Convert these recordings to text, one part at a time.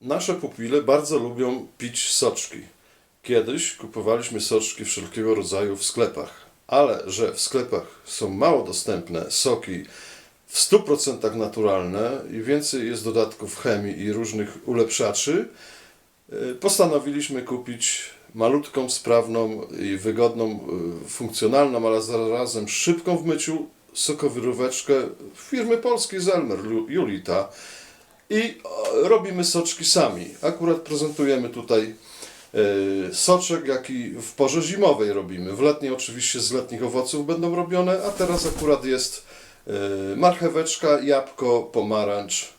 Nasze pupile bardzo lubią pić soczki. Kiedyś kupowaliśmy soczki wszelkiego rodzaju w sklepach, ale że w sklepach są mało dostępne soki w 100% naturalne i więcej jest dodatków chemii i różnych ulepszaczy, y, postanowiliśmy kupić malutką, sprawną i wygodną, y, funkcjonalną, ale zarazem szybką w myciu sokowyróweczkę firmy polskiej Zelmer, Julita. I robimy soczki sami. Akurat prezentujemy tutaj e, soczek, jaki w porze zimowej robimy. W letniej oczywiście z letnich owoców będą robione, a teraz akurat jest e, marcheweczka, jabłko, pomarańcz.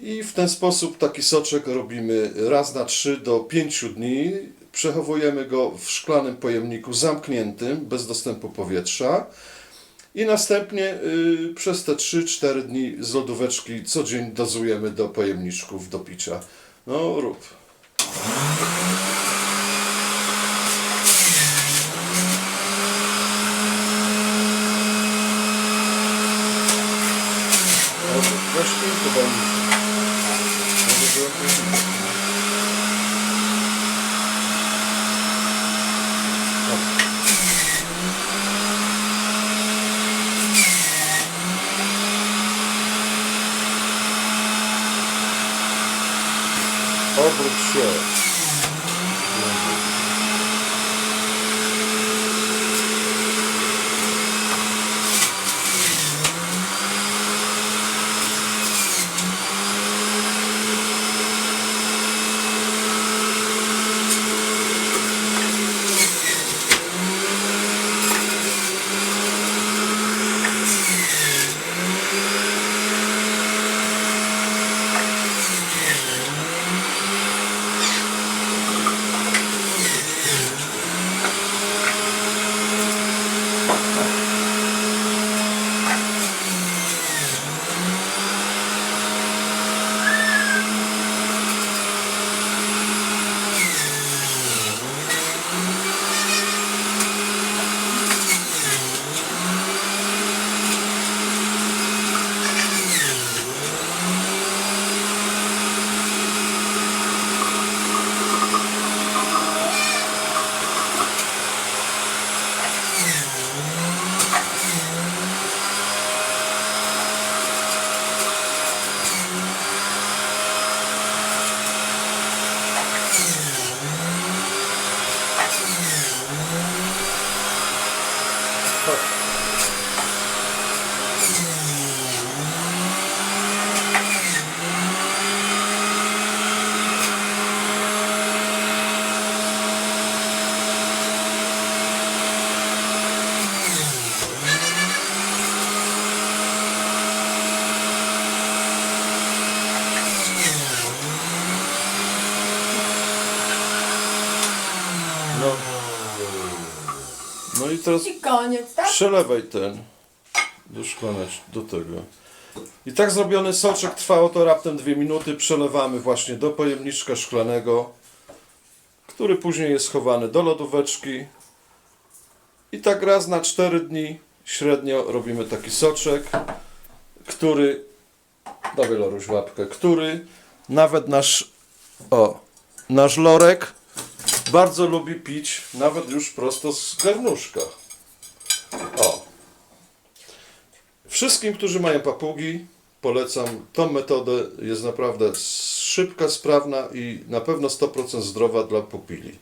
I w ten sposób taki soczek robimy raz na 3 do 5 dni. Przechowujemy go w szklanym pojemniku zamkniętym, bez dostępu powietrza. I następnie y, przez te 3-4 dni z lodóweczki co dzień dozujemy do pojemniczków do picia. No rób. Weź tu, облучило No. No i teraz I koniec, tak? Przelewaj ten do szklaneczki, do tego. I tak zrobiony soczek trwało to raptem dwie minuty. Przelewamy właśnie do pojemniczka szklanego, który później jest schowany do lodóweczki. I tak raz na 4 dni średnio robimy taki soczek, który, dawaj Loruś łapkę, który nawet nasz, o, nasz Lorek bardzo lubi pić, nawet już prosto z garnuszka. O. Wszystkim, którzy mają papugi, polecam tą metodę. Jest naprawdę szybka, sprawna i na pewno 100% zdrowa dla pupili.